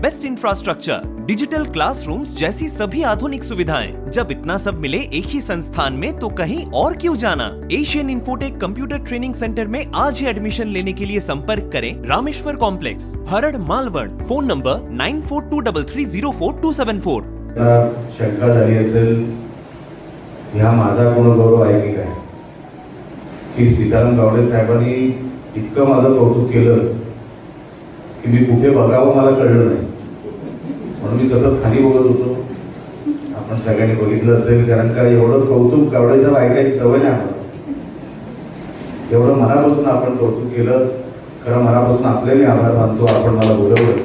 best infrastructure, digital classrooms जैसी सभी आधुनिक सुविधाएँ। जब इतना सब मिले एक ही संस्थान में तो कहीं और क्यों जाना? Asian Infotech computer training centre में आज ही एडमिशन लेने के लिए संपर्क करें Rameshwar complex Harad Malwad phone number nine four two double three zero four two seven four शंका झाली असेल इतकं माझं कौतुक केलं, की मी कुठे बघावं मला कळलं नाही. म्हणून मी सतत खाली बघत होतो. आपण सगळ्यांनी बघितलं असेल कारण का एवढं कौतुक गावडे ऐकायची सवय नाही आम्हाला. एवढं मनापासून आपण कौतुक केलं खरं मनापासून आपल्याही आभार मानतो आपण मला बोलवलं.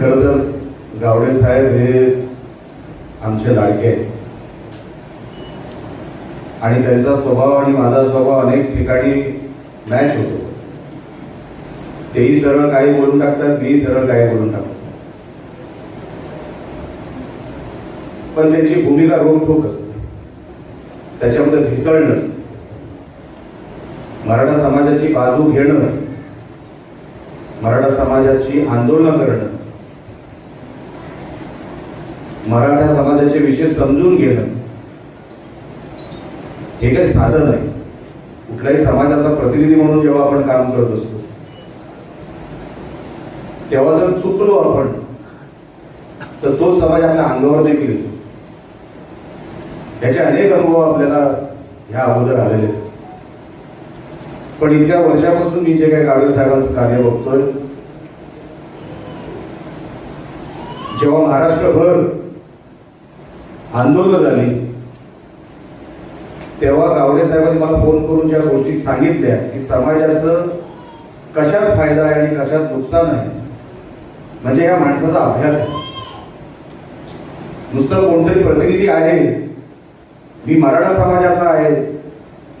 खरं तर गावडे साहेब हे आमचे लाडके आहेत. आणि त्यांचा स्वभाव आणि माझा स्वभाव अनेक ठिकाणी मॅच होतो. तेही सरळ काही बोलून टाकतात मी सरळ काही बोलून टाकतो पण त्यांची भूमिका रोखोक असते. त्याच्यामध्ये भिसळ नसते. मराठा समाजाची बाजू घेणं मराठा समाजाची आंदोलनं करणं मराठा समाजाचे विषय समजून घेणं हे काही साधन आहे कुठल्याही समाजाचा प्रतिनिधी म्हणून जेव्हा आपण काम करत असतो तेव्हा जर चुकलो आपण तर तो समाज आपल्या अंगावर देखील येतो. त्याचे अनेक अनुभव आपल्याला ह्या अगोदर आलेले आहेत. पण इतक्या वर्षापासून मी जे काही गाडवे साहेबांचं कार्य बघतोय जेव्हा महाराष्ट्रभर आंदोलन झाली तेव्हा गावडे साहेबांनी मला फोन करून ज्या गोष्टी सांगितल्या की समाजाचं कशात फायदा आहे आणि कशात नुकसान आहे म्हणजे या माणसाचा अभ्यास आहे. नुसतं कोणतरी प्रतिनिधी आहे. मी मराठा समाजाचा आहे.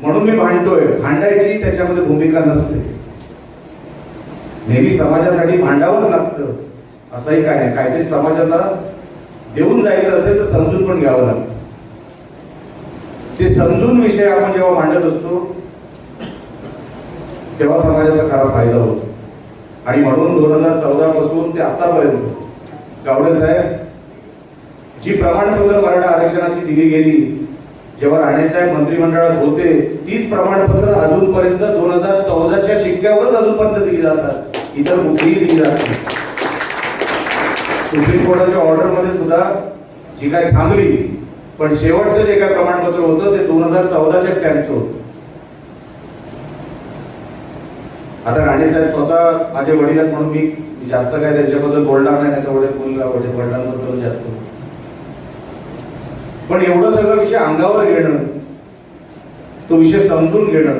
म्हणून मी भांडतोय. भांडायची त्याच्यामध्ये भूमिका नसते. नेहमी समाजासाठी भांडावंच लागतं. असंही काय नाही. काहीतरी समाजाला देऊन जायचं असेल तर समजून पण घ्यावं लागतं. ते समजून विषय आपण जेव्हा मांडत असतो तेव्हा समाजाचा खरा फायदा होतो. आणि म्हणून दोन हजार चौदा पासून ते आतापर्यंत गावडे साहेब जी प्रमाणपत्र मराठा आरक्षणाची दिली गेली जेव्हा राणेसाहेब मंत्रिमंडळात होते तीच प्रमाणपत्र अजूनपर्यंत दोन हजार चौदाच्या शिक्क्यावरच अजूनपर्यंत दिली जातात. इतर कुठेही दिली जात नाही. सुप्रीम कोर्टाच्या ऑर्डरमध्ये सुद्धा जी काही थांबली पण शेवटचं जे काही प्रमाणपत्र होतं ते दोन हजार चौदाच्या स्टॅम्पचं होतं. आता राणेसाहेब स्वतः माझे वडील आहेत म्हणून मी जास्त काय त्यांच्याबद्दल बोलणार नाही तर वडील मुलगा वडील वडिलांबद्दल जास्त. पण एवढं सगळं विषय अंगावर घेणं तो विषय समजून घेणं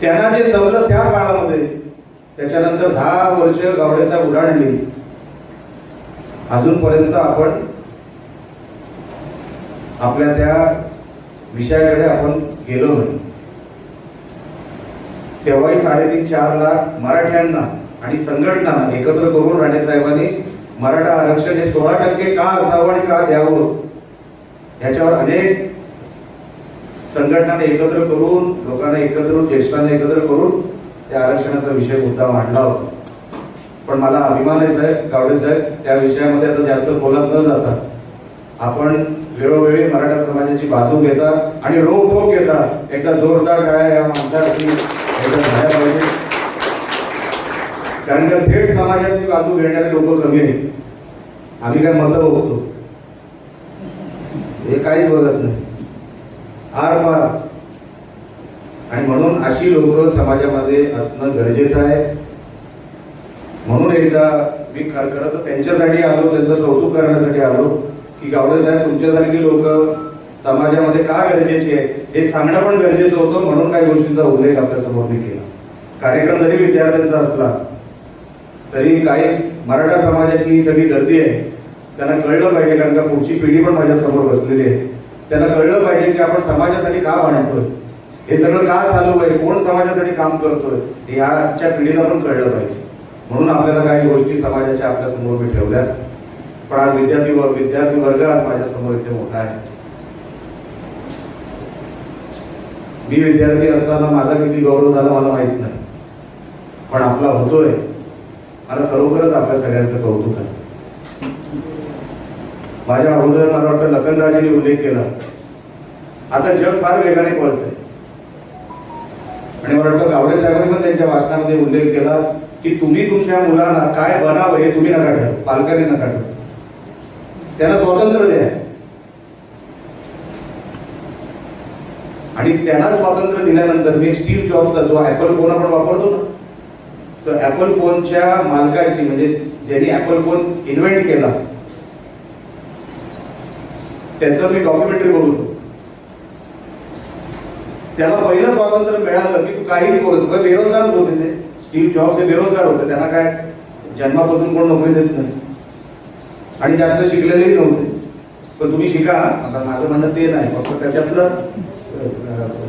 त्यांना जे जमलं त्या काळामध्ये त्याच्यानंतर दहा वर्ष गावडेसाहेब उडाणली अजूनपर्यंत आपण आपल्या त्या विषयाकडे आपण गेलो नाही. तेव्हाही साडेतीन चार लाख मराठ्यांना आणि संघटनांना एकत्र करून राणे साहेबांनी मराठा आरक्षण हे सोळा टक्के का असावं आणि का द्यावं याच्यावर अनेक संघटनांना एकत्र करून लोकांना एकत्र ज्येष्ठांना एकत्र करून त्या आरक्षणाचा विषय मुद्दा मांडला होता. पण मला अभिमान आहे साहेब गावडे साहेब त्या विषयामध्ये आता जास्त बोलत न जाता आपण वेळोवेळी मराठा समाजाची बाजू घेता आणि रोखोक घेता. एकदा जोरदार टाळ्या या माणसासाठी. झाल्या पाहिजे. कारण का थेट समाजाची बाजू घेणारे लोक कमी आहेत. आम्ही काय मत बघतो? हे काही बघत नाही. आर पार. आणि म्हणून अशी लोक समाजामध्ये असणं गरजेचं आहे. म्हणून एकदा मी खर खरं तर त्यांच्यासाठी आलो त्यांचं कौतुक करण्यासाठी आलो की गावडे साहेब तुमच्यासारखी लोक समाजामध्ये का गरजेची आहे हे सांगणं पण गरजेचं होतं म्हणून काही गोष्टींचा उल्लेख आपल्यासमोर मी केला. कार्यक्रम जरी विद्यार्थ्यांचा असला तरी काही मराठा समाजाची ही सगळी गर्दी आहे त्यांना कळलं पाहिजे कारण का पुढची पिढी पण माझ्यासमोर बसलेली आहे. त्यांना कळलं पाहिजे की आपण समाजासाठी का भांडतोय? हे सगळं का चालू आहे? कोण समाजासाठी काम करतोय? हे या आजच्या पिढीला पण कळलं पाहिजे. म्हणून आपल्याला काही गोष्टी समाजाच्या आपल्यासमोर मी ठेवल्या पण आज विद्यार्थी विद्यार्थी वर्ग आज माझ्यासमोर इथे मोठा आहे. मी विद्यार्थी असताना माझा किती गौरव झाला मला माहीत नाही. पण आपला होतोय. मला खरोखरच आपल्या सगळ्यांचं कौतुक आहे. माझ्या अगोदर मला वाटतं लखनराजेंनी उल्लेख केला. आता जग फार वेगाने पळतंय. आणि मला वाटतं गावडे साहेबांनी पण त्यांच्या वाचनामध्ये उल्लेख केला की तुम्ही तुमच्या मुलांना काय बनावं हे तुम्ही नका ठरव पालकांनी नका ठरव. त्यांना स्वातंत्र्य द्या. आणि त्यांना स्वातंत्र्य दिल्यानंतर मी स्टीव्ह जॉबचा जो ऍपल फोन आपण वापरतो ना तर ऍपल फोनच्या मालकाशी म्हणजे ज्यांनी ऍपल फोन इन्व्हेंट केला त्याचं मी डॉक्युमेंटरी बघतो त्याला पहिलं स्वातंत्र्य मिळालं की तू काहीही करत तुका बेरोजगारच होते ते. स्टीव्ह जॉब्स हे बेरोजगार होते त्यांना काय जन्मापासून कोण नोकरी देत नाही. आणि जास्त शिकलेलेही नव्हते. पण तुम्ही शिका आता माझं म्हणणं ते नाही फक्त त्याच्यातलं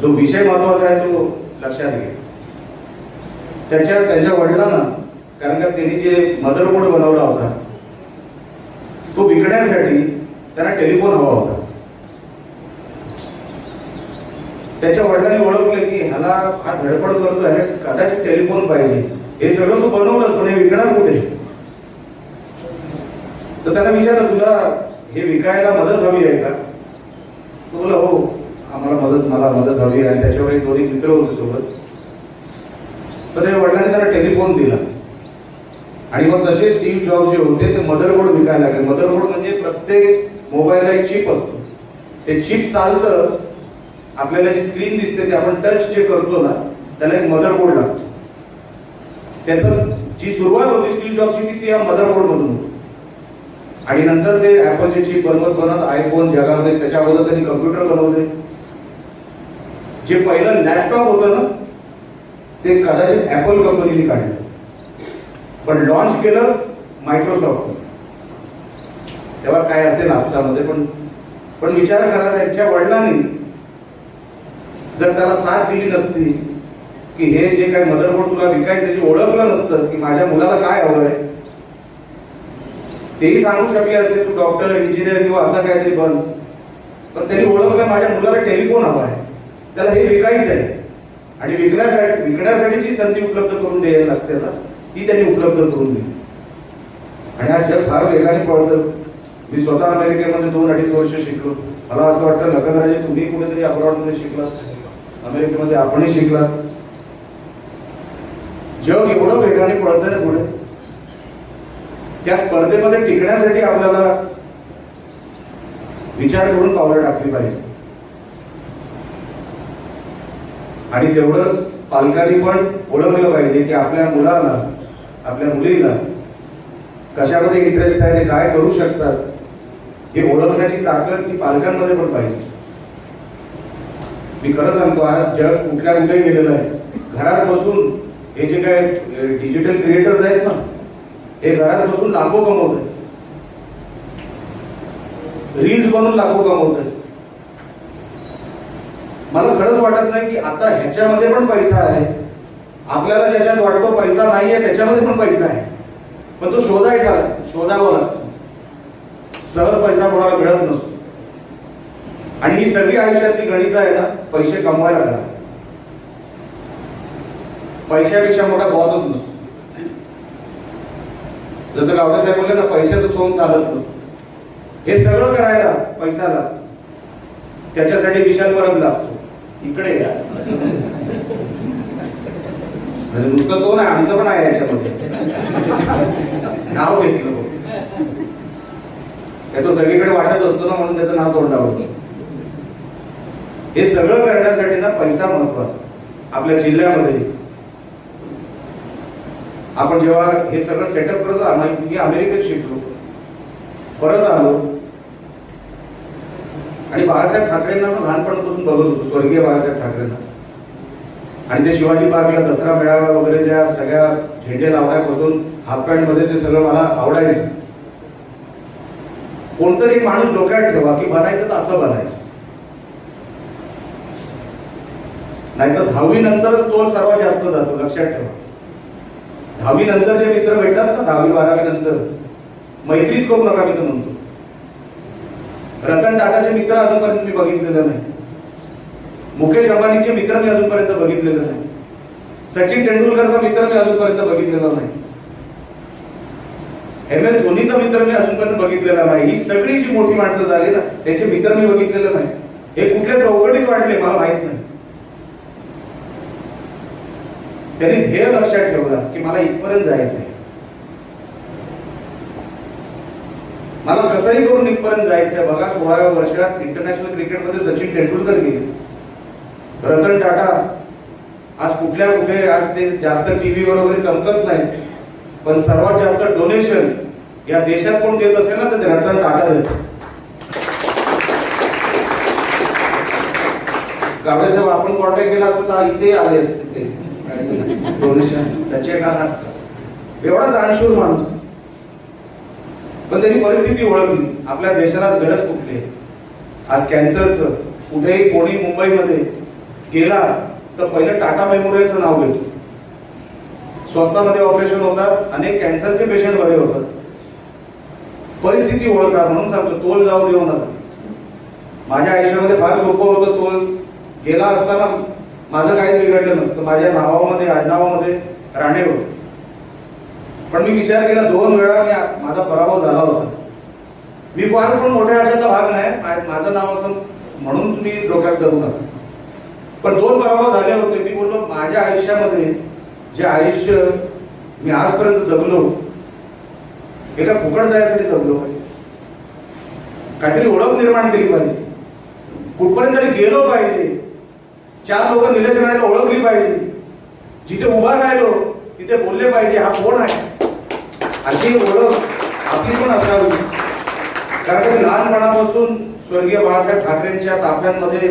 जो विषय महत्त्वाचा आहे तो लक्षात घे. त्याच्या त्यांच्या वडिलांना कारण का त्यांनी जे मदरबोर्ड बनवला होता तो विकण्यासाठी त्यांना टेलिफोन हवा होता. त्याच्या वडिलांनी ओळखलं की ह्याला हा धडपड करतो अरे कदाचित टेलिफोन पाहिजे. हे सगळं तू बनवलंच पण हे विकणार कुठे? तर त्याला विचारलं तुला हे विकायला मदत हवी आहे का? तो बोला हो. आम्हाला मदत मला मदत हवी आहे. आणि त्याच्यावर एक दोन मित्र होते सोबत. तर त्या वडिलांनी त्याला टेलिफोन दिला. आणि मग तसे स्टीव्ह जॉब जे होते ते मदरबोर्ड विकायला लागले. मदरबोर्ड म्हणजे प्रत्येक मोबाईलला एक चिप असतो. ते चिप चालतं. आपल्याला जी स्क्रीन दिसते ते आपण टच जे करतो ना त्याला एक मदरबोर्ड लागतो. त्याचं जी सुरुवात होती स्टीव्ह जॉबची ती या मदरबोर्ड मधून होती. आणि नंतर ते ऍपलचे चिप बनवत बनवत आयफोन जगामध्ये त्याच्या अगोदर त्यांनी कम्प्युटर बनवले. जे पहिलं लॅपटॉप होतं ना ते कदाचित ऍपल कंपनीने काढलं. पण लॉन्च केलं मायक्रोसॉफ्ट तेव्हा काय असेल आपसामध्ये पण पण विचार करा त्यांच्या वडिलांनी जर त्याला साथ दिली नसती की हे जे काय मदरबोर्ड तुला विकायचं त्याची ओळखलं नसतं की माझ्या मुलाला काय हवं आहे तेही सांगू शकले असते तू डॉक्टर इंजिनियर किंवा असं काहीतरी बन. पण त्यांनी ओळखलं माझ्या मुलाला टेलिफोन हवा आहे. त्याला हे विकायचं आहे. आणि विकण्यासाठी विकण्यासाठी जी संधी उपलब्ध करून द्यायला लागते ना ती त्यांनी उपलब्ध करून दिली. आणि आज जग फार वेगाने पळतं मी स्वतः अमेरिकेमध्ये दोन अडीच वर्ष शिकलो. मला असं वाटतं लखनराजे तुम्ही कुठेतरी अब्रॉडमध्ये शिकलात. अमेरिकेमध्ये आपणही शिकलात. जग एवढं वेगाने पळतं ना पुढे. त्या स्पर्धेमध्ये टिकण्यासाठी आपल्याला विचार करून पावलं टाकली पाहिजे. आणि तेवढंच पालकांनी पण ओळखलं पाहिजे की आपल्या मुलाला आपल्या मुलीला कशामध्ये इंटरेस्ट आहे ते काय करू शकतात हे ओळखण्याची ताकद ही पालकांमध्ये पण पाहिजे. मी खरं सांगतो आज जग कुठल्या कुठेही गेलेलं आहे. घरात बसून हे जे काय डिजिटल क्रिएटर्स आहेत ना हे घरात बसून लाखो कमवत आहेत. रील्स बनवून लाखो कमवत आहेत. मला खरंच वाटत नाही की आता ह्याच्यामध्ये पण पैसा आहे. आपल्याला ज्याच्यात वाटतो पैसा नाही आहे त्याच्यामध्ये पण पैसा आहे. पण तो शोधायचा शोधावा लागतो. सहज पैसा कोणाला मिळत नसतो. आणि ही सगळी आयुष्यातली गणित आहे ना पैसे कमवायला करा. पैशापेक्षा मोठा बॉसच नसतो. जसं गावडे साहेब बोलले ना पैशाचं सोन चालत नसतं. हे सगळं करायला पैसा लागतो. त्याच्यासाठी विशाल परब लागतो. इकडे या. म्हणजे नुसतं तो नाही आमचं पण आहे याच्यामध्ये. नाव घेतलं काय तो सगळीकडे वाटत असतो ना म्हणून त्याचं नाव तोंडावर. हे सगळं करण्यासाठी ना पैसा महत्त्वाचा. आपल्या जिल्ह्यामध्ये. आपण जेव्हा हे सगळं सेटअप करत आम्ही अमेरिकेत शिकलो. परत आलो. आणि बाळासाहेब ठाकरेंना पण लहानपणापासून बघत होतो स्वर्गीय बाळासाहेब ठाकरेंना. आणि ते शिवाजी पार्कला दसरा मेळावा वगैरे ज्या सगळ्या झेंडे लावण्यापासून हाफमध्ये ते सगळं मला आवडायचं. कोणतरी माणूस डोक्यात ठेवा की बनायचं तर असं बनायचं. नाहीतर दहावी नंतरच तोल सर्वात जास्त जातो लक्षात ठेवा. दहावी नंतर जे मित्र भेटतात ना दहावी बारावी नंतर मैत्रीच करू नका मी तर म्हणतो. रतन टाटाचे मित्र अजूनपर्यंत मी बघितलेलं नाही. मुकेश अंबानीचे मित्र मी अजूनपर्यंत बघितलेलं नाही. सचिन तेंडुलकरचा मित्र मी अजूनपर्यंत बघितलेला नाही. एम एस धोनीचा मित्र मी अजूनपर्यंत बघितलेला नाही. ही सगळी जी मोठी माणसं झाली ना त्याचे मित्र मी बघितलेलं नाही. हे कुठल्या चौकटीत वाढले मला माहीत नाही. त्यांनी ध्येय लक्षात ठेवला की मला इथपर्यंत जायचं आहे मला कसंही करून इथपर्यंत जायचंय. बघा सोळाव्या वर्षात इंटरनॅशनल क्रिकेटमध्ये सचिन तेंडुलकर गेले. रतन टाटा. आज कुठल्या कुठे आज ते जास्त टीव्हीवर वगैरे चमकत नाही पण सर्वात जास्त डोनेशन या देशात कोण देत असेल ना तर ते रतन टाटा देत. गावडे साहेब आपण कॉन्टॅक्ट केला असता तर इथे आले असते ते. डोनेशन त्याचे का एवढा दानशूर माणूस. पण त्यांनी परिस्थिती ओळखली. आपल्या देशाला गरज कुठली आहे? आज कॅन्सरचं कुठेही कोणी मुंबईमध्ये गेला तर पहिलं टाटा मेमोरियलचं नाव घेतो. स्वस्तामध्ये ऑपरेशन होतात अनेक कॅन्सरचे पेशंट बरे होतात. परिस्थिती ओळखा म्हणून सांगतो तोल जाऊ देऊ नका. माझ्या आयुष्यामध्ये फार सोपं होतं तोल. गेला असताना माझं काहीच बिघडलं नसतं. माझ्या भावामध्ये आडनावामध्ये राणे होते. पण मी विचार केला दोन वेळा मी माझा पराभव झाला होता. मी फार पण मोठ्या आशाचा भाग नाही माझं नाव असं म्हणून तुम्ही डोक्यात धरू नका. पण दोन पराभव झाले होते. मी बोललो माझ्या आयुष्यामध्ये जे आयुष्य मी आजपर्यंत जगलो एका फुकट जायसाठी जगलो पाहिजे. काहीतरी ओळख निर्माण केली पाहिजे. कुठपर्यंत तरी गेलो पाहिजे. चार लोक निलेश राणेला ओळखली पाहिजे. जिथे उभा राहिलो तिथे बोलले पाहिजे हा कोण आहे? अशी ओळख आपली पण असावी कारण की लहानपणापासून स्वर्गीय बाळासाहेब ठाकरेंच्या ताफ्यांमध्ये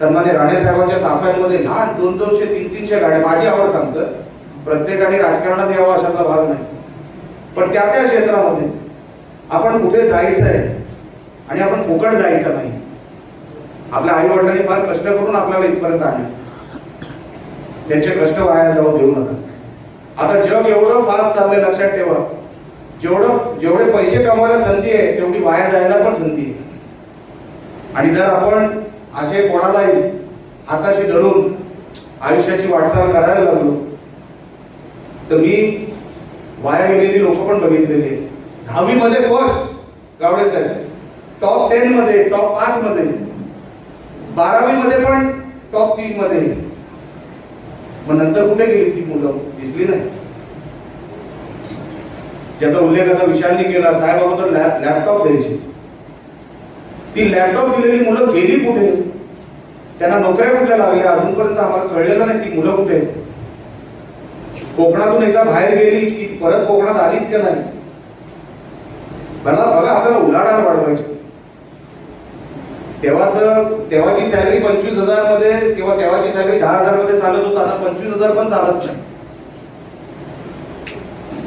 सन्मान्य राणेसाहेबांच्या ताफ्यांमध्ये लहान दोन दोनशे तीन तीनशे गाड्या माझी आवड सांगतं प्रत्येकाने राजकारणात यावं अशातला भाग नाही. पण त्या त्या क्षेत्रामध्ये आपण कुठे जायचं आहे आणि आपण फुकट जायचं नाही आपल्या आई वडिलांनी फार कष्ट करून आपल्याला इथपर्यंत आणले. त्यांचे कष्ट वाया जाऊ देऊ नका. आता जग एवढं फास्ट चाललंय लक्षात ठेवा. जेवढं जेवढे पैसे कमवायला संधी आहे तेवढी वाया जायला पण संधी आहे. आणि जर आपण असे कोणालाही हाताशी धरून आयुष्याची वाटचाल करायला लागलो तर मी वाया गेलेली लोक पण बघितलेले दहावी मध्ये फर्स्ट गावडे साहेब. टॉप टेन मध्ये टॉप पाच मध्ये बारावी मध्ये पण टॉप तीन मध्ये मग नंतर कुठे गेली ती मुलं? दिसली नाही. ज्याचा उल्लेख आता विशालने केला. साहेब अगोदर लॅप लॅपटॉप द्यायचे. ती लॅपटॉप दिलेली मुलं गेली कुठे? त्यांना नोकऱ्या कुठल्या लागल्या? अजूनपर्यंत आम्हाला कळलेलं नाही ती मुलं कुठे कोकणातून एकदा बाहेर गेली की परत कोकणात आलीत का नाही? मला बघा आपल्याला उलाढाल वाढवायची. तेव्हाच तेव्हाची सॅलरी पंचवीस हजारमध्ये किंवा तेव्हाची सॅलरी दहा हजारमध्ये चालत होता. आता पंचवीस हजार पण चालत नाही.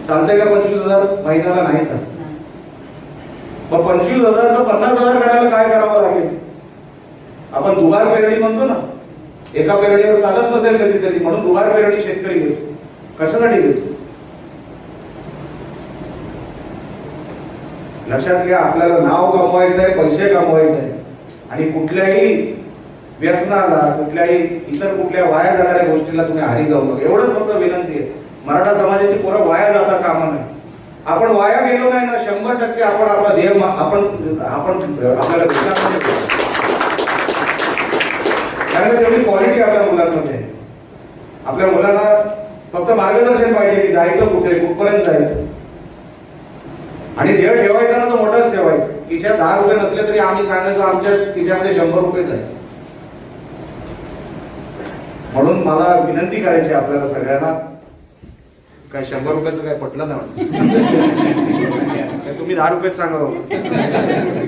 चालतंय का पंचवीस हजार? महिन्याला नाही चालत. मग पंचवीस हजारचं पन्नास हजार करायला काय करावं लागेल? आपण दुबार पेरणी म्हणतो ना एका पेरणीवर चालत नसेल कधीतरी म्हणून दुबार पेरणी शेतकरी घेतो. कशासाठी घेतो? लक्षात घ्या आपल्याला नाव कमवायचं आहे पैसे कमवायचे आहे. आणि कुठल्याही व्यसनाला कुठल्याही इतर कुठल्या वाया जाणाऱ्या गोष्टीला तुम्ही हारी जाऊ नका. एवढंच फक्त विनंती आहे. मराठा समाजाची पोरं वाया जाता कामा नाही आपण वाया गेलो नाही ना शंभर टक्के आपण आपला ध्येय मा- आपण आपण आपल्याला कारण का तेवढी क्वालिटी आपल्या मुलांमध्ये. आपल्या मुलांना फक्त मार्गदर्शन पाहिजे की जायचं कुठे कुठपर्यंत जायचं. आणि ध्येय ठेवायचा ना तर मोठंच ठेवायचं. खिशात दहा रुपये नसले तरी आम्ही सांगायचो आमच्या खिशामध्ये शंभर रुपये जायचे म्हणून मला विनंती करायची आपल्याला सगळ्यांना काय शंभर रुपयाचं काय पटलं. काय तुम्ही दहा रुपयेच सांगा.